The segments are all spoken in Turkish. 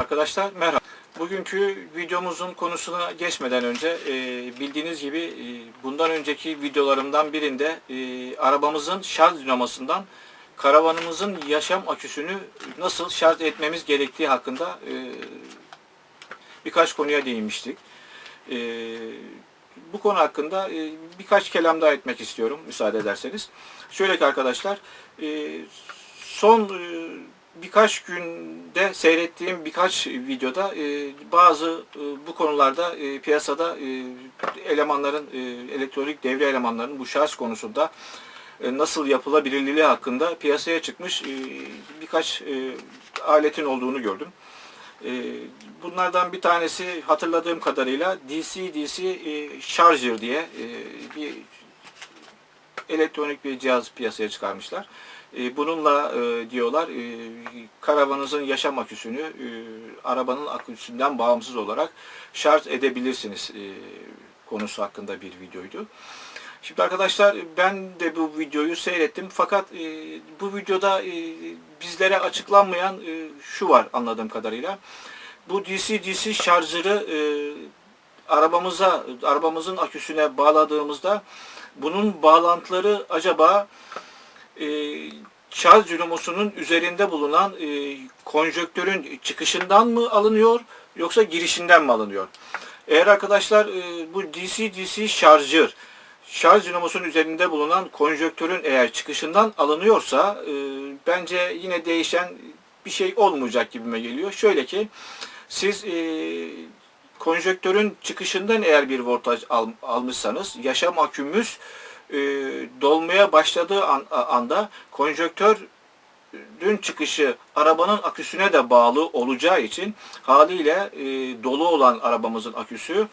Arkadaşlar merhaba. Bugünkü videomuzun konusuna geçmeden önce e, bildiğiniz gibi e, bundan önceki videolarımdan birinde e, arabamızın şarj dinamosundan karavanımızın yaşam aküsünü nasıl şarj etmemiz gerektiği hakkında birkaç konuya değinmiştik. Bu konu hakkında birkaç kelam daha etmek istiyorum müsaade ederseniz. Şöyle ki arkadaşlar son birkaç günde seyrettiğim birkaç videoda e, bazı e, bu konularda e, piyasada e, elemanların e, elektronik devre elemanlarının bu şarj konusunda e, nasıl yapılabilirliği hakkında piyasaya çıkmış e, birkaç e, aletin olduğunu gördüm. E, bunlardan bir tanesi hatırladığım kadarıyla DC-DC e, Charger diye e, bir elektronik bir cihaz piyasaya çıkarmışlar. E, bununla e, diyorlar e, karavanınızın yaşam aküsünü arabanın aküsünden bağımsız olarak şarj edebilirsiniz konusu hakkında bir videoydu. Şimdi arkadaşlar ben de bu videoyu seyrettim fakat bu videoda bizlere açıklanmayan şu var anladığım kadarıyla. Bu DC-DC şarjları e, arabamıza, arabamızın aküsüne bağladığımızda bunun bağlantıları acaba e, şarj dinamosunun üzerinde bulunan e, konjöktörün çıkışından mı alınıyor yoksa girişinden mi alınıyor? Eğer arkadaşlar e, bu DC-DC şarjır şarj dinamosunun üzerinde bulunan konjöktörün eğer çıkışından alınıyorsa e, bence yine değişen bir şey olmayacak gibime geliyor. Şöyle ki siz e, konjöktörün çıkışından eğer bir voltaj al, almışsanız yaşam akümüz e, dolmaya başladığı an, anda konjöktörün çıkışı arabanın aküsüne de bağlı olacağı için haliyle e, dolu olan arabamızın aküsü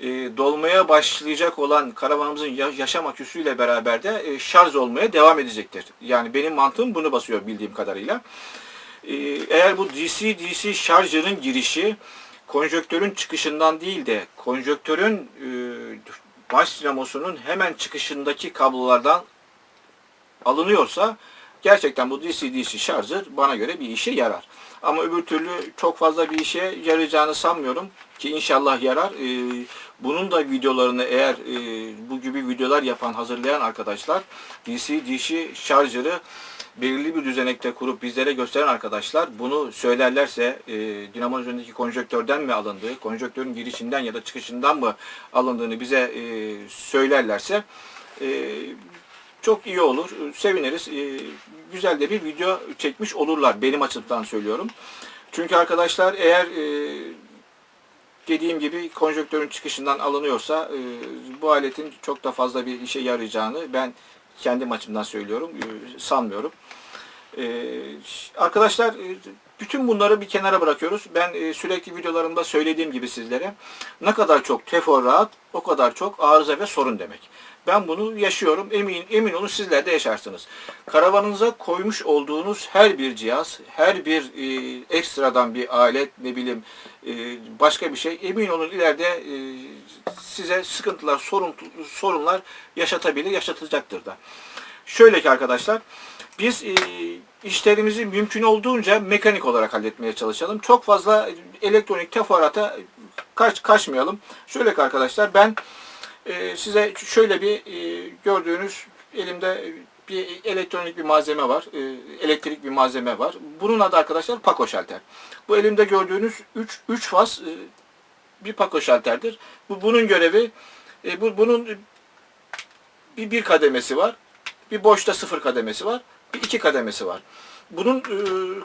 e, dolmaya başlayacak olan karavanımızın ya- yaşam aküsüyle beraber de e, şarj olmaya devam edecektir. Yani benim mantığım bunu basıyor bildiğim kadarıyla. E, eğer bu DC-DC şarjının girişi konjöktörün çıkışından değil de konjöktörün e, baş dinamosunun hemen çıkışındaki kablolardan alınıyorsa gerçekten bu DC-DC şarjır bana göre bir işe yarar. Ama öbür türlü çok fazla bir işe yarayacağını sanmıyorum ki inşallah yarar. Ee, bunun da videolarını eğer e, bu gibi videolar yapan, hazırlayan arkadaşlar DC-DC şarjırı belirli bir düzenekte kurup bizlere gösteren arkadaşlar bunu söylerlerse e, dinamo üzerindeki konjöktörden mi alındığı, konjöktörün girişinden ya da çıkışından mı alındığını bize e, söylerlerse e, çok iyi olur. Seviniriz. E, güzel de bir video çekmiş olurlar. Benim açımdan söylüyorum. Çünkü arkadaşlar eğer e, dediğim gibi konjöktörün çıkışından alınıyorsa e, bu aletin çok da fazla bir işe yarayacağını ben kendim açımdan söylüyorum. E, sanmıyorum. E, arkadaşlar bütün bunları bir kenara bırakıyoruz. Ben e, sürekli videolarımda söylediğim gibi sizlere ne kadar çok teferruat o kadar çok arıza ve sorun demek. Ben bunu yaşıyorum. Emin emin olun sizler de yaşarsınız. Karavanınıza koymuş olduğunuz her bir cihaz, her bir e, ekstradan bir alet, ne bileyim e, başka bir şey emin olun ileride e, size sıkıntılar, sorun, sorunlar yaşatabilir, yaşatacaktır da. Şöyle ki arkadaşlar, biz e, işlerimizi mümkün olduğunca mekanik olarak halletmeye çalışalım. Çok fazla elektronik teferruata kaç, kaçmayalım. Şöyle ki arkadaşlar, ben e, size şöyle bir e, gördüğünüz elimde bir elektronik bir malzeme var. Elektrik bir malzeme var. Bunun adı arkadaşlar Paco şalter. Bu elimde gördüğünüz 3 3 faz bir Paco şalterdir. Bu bunun görevi bu bunun bir bir kademesi var. Bir boşta sıfır kademesi var. Bir iki kademesi var. Bunun e,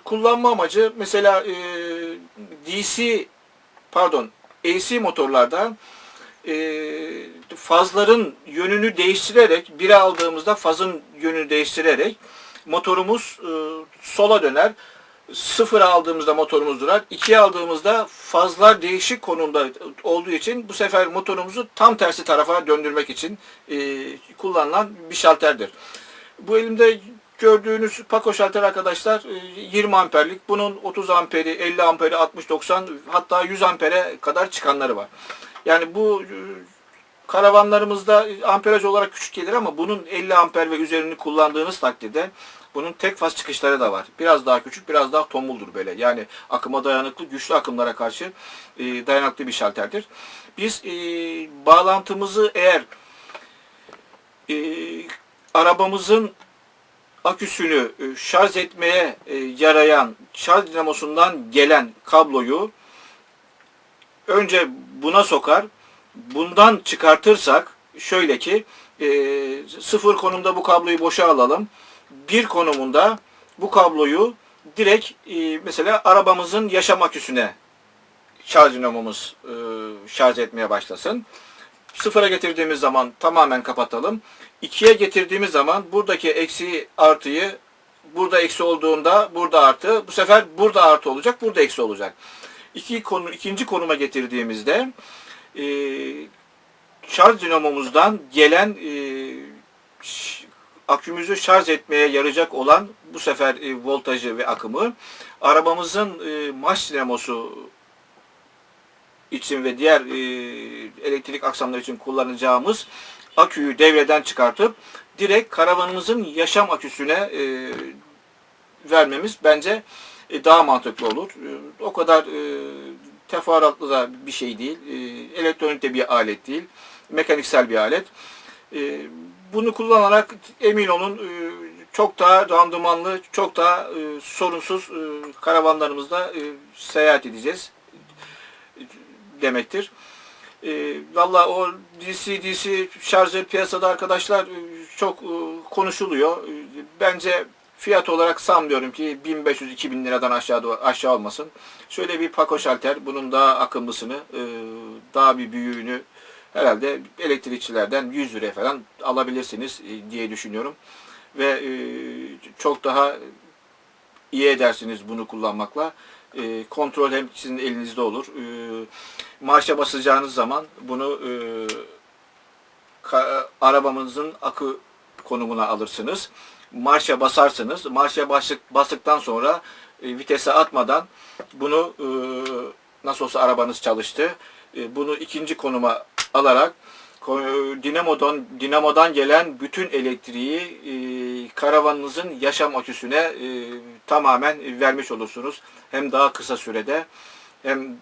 kullanma amacı mesela e, DC pardon AC motorlarda e, fazların yönünü değiştirerek biri aldığımızda fazın yönünü değiştirerek motorumuz e, sola döner. Sıfır aldığımızda motorumuz durar. İkiye aldığımızda fazlar değişik konumda olduğu için bu sefer motorumuzu tam tersi tarafa döndürmek için e, kullanılan bir şalterdir. Bu elimde gördüğünüz Paco şalter arkadaşlar e, 20 amperlik. Bunun 30 amperi, 50 amperi, 60, 90 hatta 100 ampere kadar çıkanları var. Yani bu e, karavanlarımızda amperaj olarak küçük gelir ama bunun 50 amper ve üzerini kullandığınız takdirde bunun tek faz çıkışları da var. Biraz daha küçük, biraz daha tombuldur böyle. Yani akıma dayanıklı, güçlü akımlara karşı e, dayanıklı bir şalterdir. Biz e, bağlantımızı eğer e, arabamızın aküsünü e, şarj etmeye e, yarayan şarj dinamosundan gelen kabloyu önce buna sokar. Bundan çıkartırsak şöyle ki e, sıfır konumda bu kabloyu boşa alalım. Bir konumunda bu kabloyu direkt mesela arabamızın yaşam aküsüne şarj dinamomuz şarj etmeye başlasın. Sıfıra getirdiğimiz zaman tamamen kapatalım. İkiye getirdiğimiz zaman buradaki eksi artıyı burada eksi olduğunda burada artı bu sefer burada artı olacak burada eksi olacak. İki konu, ikinci konuma getirdiğimizde e, şarj dinamomuzdan gelen e, akümüzü şarj etmeye yarayacak olan bu sefer e, voltajı ve akımı arabamızın e, marş dinamosu için ve diğer e, elektrik aksamları için kullanacağımız aküyü devreden çıkartıp direkt karavanımızın yaşam aküsüne e, vermemiz bence e, daha mantıklı olur. E, o kadar e, teferruatlı da bir şey değil. E, elektronik de bir alet değil. Mekaniksel bir alet. E, bunu kullanarak emin olun e, çok daha randımanlı, çok daha e, sorunsuz e, karavanlarımızda e, seyahat edeceğiz demektir. E, Valla o DC DC şarjör piyasada arkadaşlar e, çok e, konuşuluyor. E, Bence fiyat olarak sanmıyorum ki 1500-2000 liradan aşağı aşağı olmasın. Şöyle bir Paco şalter, bunun daha akımlısını, e, daha bir büyüğünü herhalde elektrikçilerden 100 liraya falan alabilirsiniz e, diye düşünüyorum. Ve e, çok daha iyi edersiniz bunu kullanmakla. E, kontrol hem sizin elinizde olur. E, marşa basacağınız zaman bunu e, ka- arabamızın akü konumuna alırsınız. Marşa basarsınız. Marşa bastık, bastıktan sonra e, vitese atmadan bunu e, nasıl olsa arabanız çalıştı. E, bunu ikinci konuma alarak dinamodan dinamodan gelen bütün elektriği e, karavanınızın yaşam aküsüne e, tamamen vermiş olursunuz. Hem daha kısa sürede hem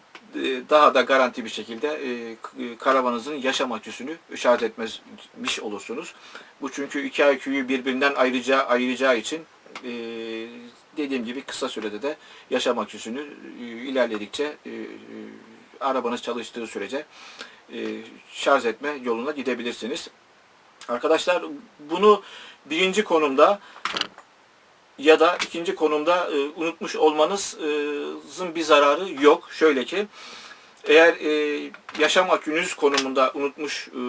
daha da garanti bir şekilde e, k- karavanınızın yaşam aküsünü şarj etmiş olursunuz. Bu çünkü iki aküyü birbirinden ayıracağı, ayıracağı için e, dediğim gibi kısa sürede de yaşam aküsünü e, ilerledikçe e, e, arabanız çalıştığı sürece e, şarj etme yoluna gidebilirsiniz. Arkadaşlar bunu birinci konumda ya da ikinci konumda e, unutmuş olmanızın bir zararı yok. Şöyle ki eğer e, yaşam akünüz konumunda unutmuş e,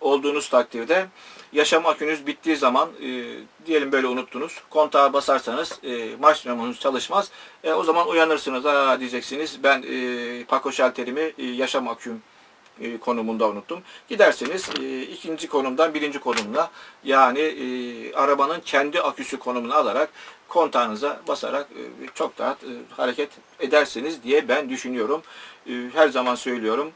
olduğunuz takdirde yaşam akünüz bittiği zaman e, diyelim böyle unuttunuz. Kontağa basarsanız e, marş dinamonuz çalışmaz. E, o zaman uyanırsınız. Aa, diyeceksiniz ben e, Paco şalterimi e, yaşam aküm e, konumunda unuttum. Gidersiniz e, ikinci konumdan birinci konumuna yani e, arabanın kendi aküsü konumunu alarak kontağınıza basarak e, çok rahat hareket edersiniz diye ben düşünüyorum. Her zaman söylüyorum.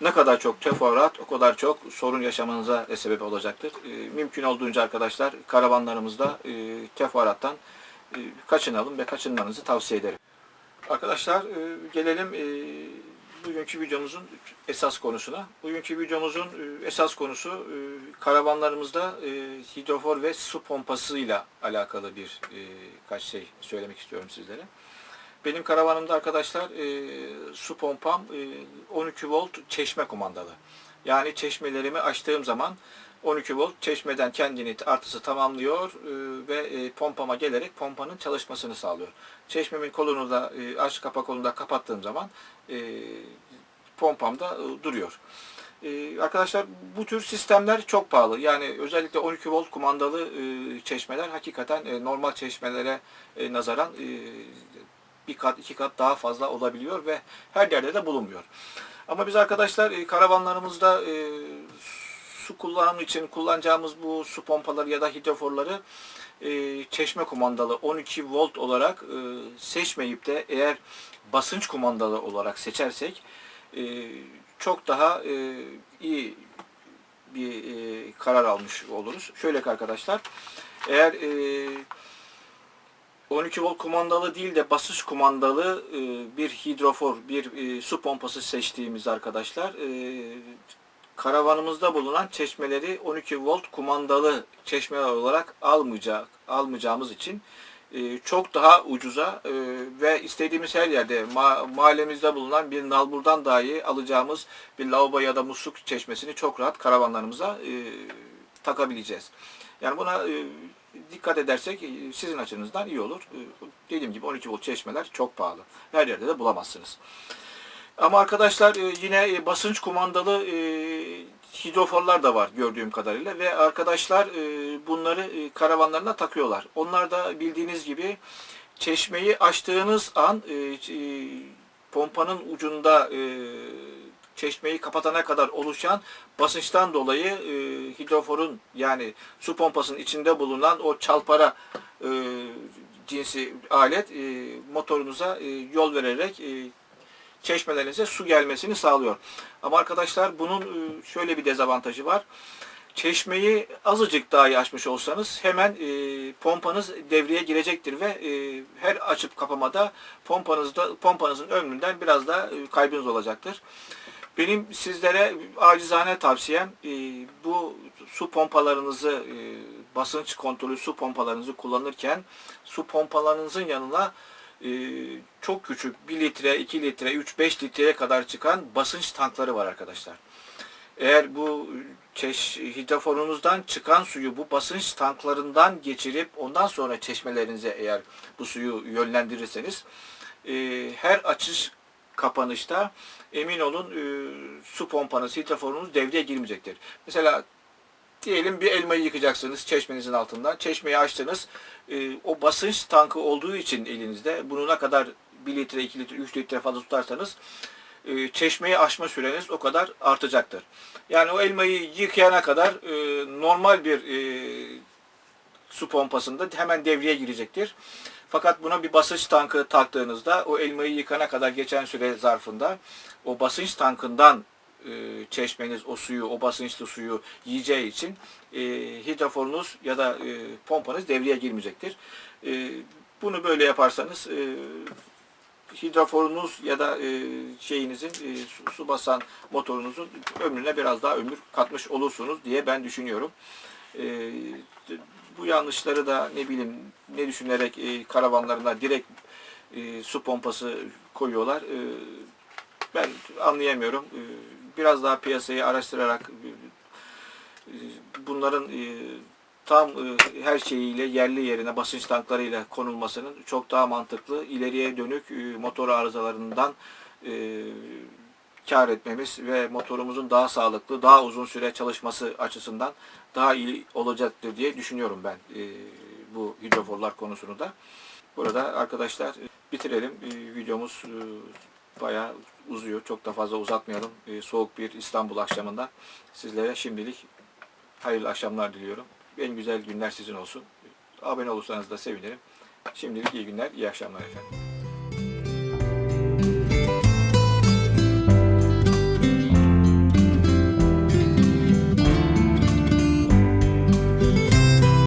Ne kadar çok teferruat o kadar çok sorun yaşamanıza sebep olacaktır. Mümkün olduğunca arkadaşlar karavanlarımızda e, kaçınalım ve kaçınmanızı tavsiye ederim. Arkadaşlar gelelim bugünkü videomuzun esas konusuna. Bugünkü videomuzun e, esas konusu e, karavanlarımızda e, hidrofor ve su pompasıyla alakalı bir kaç şey söylemek istiyorum sizlere. Benim karavanımda arkadaşlar su pompam e, 12 volt çeşme kumandalı. Yani çeşmelerimi açtığım zaman 12 volt çeşmeden kendini artısı tamamlıyor e, ve e, pompama gelerek pompanın çalışmasını sağlıyor. Çeşmemin kolunu da e, aç kapa kolunu da kapattığım zaman pompamda e, duruyor. Arkadaşlar bu tür sistemler çok pahalı. Yani özellikle 12 volt kumandalı çeşmeler hakikaten normal çeşmelere nazaran bir kat iki kat daha fazla olabiliyor ve her yerde de bulunmuyor. Ama biz arkadaşlar karavanlarımızda e, su kullanımı için kullanacağımız bu su pompaları ya da hidroforları e, çeşme kumandalı 12 volt olarak e, seçmeyip de eğer basınç kumandalı olarak seçersek e, çok daha e, iyi bir e, karar almış oluruz. Şöyle ki arkadaşlar, eğer e, 12 volt kumandalı değil de basınç kumandalı e, bir hidrofor, bir e, su pompası seçtiğimiz arkadaşlar, e, karavanımızda bulunan çeşmeleri 12 volt kumandalı çeşmeler olarak almayacak, almayacağımız için e, çok daha ucuza e, ve istediğimiz her yerde ma- mahallemizde bulunan bir nalburdan dahi alacağımız bir lavabo ya da musluk çeşmesini çok rahat karavanlarımıza e, takabileceğiz. Yani buna dikkat edersek sizin açınızdan iyi olur. Dediğim gibi 12 volt çeşmeler çok pahalı. Her yerde de bulamazsınız. Ama arkadaşlar e, yine e, basınç kumandalı e, hidroforlar da var gördüğüm kadarıyla ve arkadaşlar bunları karavanlarına takıyorlar. Onlar da bildiğiniz gibi çeşmeyi açtığınız an pompanın ucunda çeşmeyi kapatana kadar oluşan basınçtan dolayı hidroforun yani su pompasının içinde bulunan o çalpara cinsi alet motorunuza yol vererek çeşmelerinize su gelmesini sağlıyor. Ama arkadaşlar bunun e, şöyle bir dezavantajı var. Çeşmeyi azıcık daha açmış olsanız hemen e, pompanız devreye girecektir ve e, her açıp kapamada pompanızda pompanızın ömründen biraz daha e, kaybınız olacaktır. Benim sizlere acizane tavsiyem e, bu su pompalarınızı e, basınç kontrolü su pompalarınızı kullanırken su pompalarınızın yanına çok küçük 1 litre, 2 litre, 3-5 litreye kadar çıkan basınç tankları var arkadaşlar. Eğer bu çeş, hidrofonunuzdan çıkan suyu bu basınç tanklarından geçirip ondan sonra çeşmelerinize eğer bu suyu yönlendirirseniz e, her açış kapanışta emin olun e, su pompanız, hidrofonunuz devreye girmeyecektir. Mesela diyelim bir elmayı yıkacaksınız çeşmenizin altından. Çeşmeyi açtınız. E, o basınç tankı olduğu için elinizde bunu ne kadar 1 litre, 2 litre, 3 litre fazla tutarsanız e, çeşmeyi aşma süreniz o kadar artacaktır. Yani o elmayı yıkayana kadar e, normal bir e, su pompasında hemen devreye girecektir. Fakat buna bir basınç tankı taktığınızda o elmayı yıkana kadar geçen süre zarfında o basınç tankından e, çeşmeniz o suyu, o basınçlı suyu yiyeceği için e, hidrofonunuz ya da e, pompanız devreye girmeyecektir. E, bunu böyle yaparsanız e, hidroforunuz ya da şeyinizin su, basan motorunuzun ömrüne biraz daha ömür katmış olursunuz diye ben düşünüyorum. Bu yanlışları da ne bileyim ne düşünerek karavanlarına direkt su pompası koyuyorlar. Ben anlayamıyorum. Biraz daha piyasayı araştırarak e, bunların e, tam e, her şeyiyle yerli yerine basınç tanklarıyla konulmasının çok daha mantıklı. ileriye dönük motor arızalarından kar etmemiz ve motorumuzun daha sağlıklı, daha uzun süre çalışması açısından daha iyi olacaktır diye düşünüyorum ben bu hidroforlar konusunu da. Burada arkadaşlar bitirelim. Videomuz bayağı uzuyor. Çok da fazla uzatmayalım. E, soğuk bir İstanbul akşamında sizlere şimdilik hayırlı akşamlar diliyorum. En güzel günler sizin olsun. Abone olursanız da sevinirim. Şimdilik iyi günler, iyi akşamlar efendim.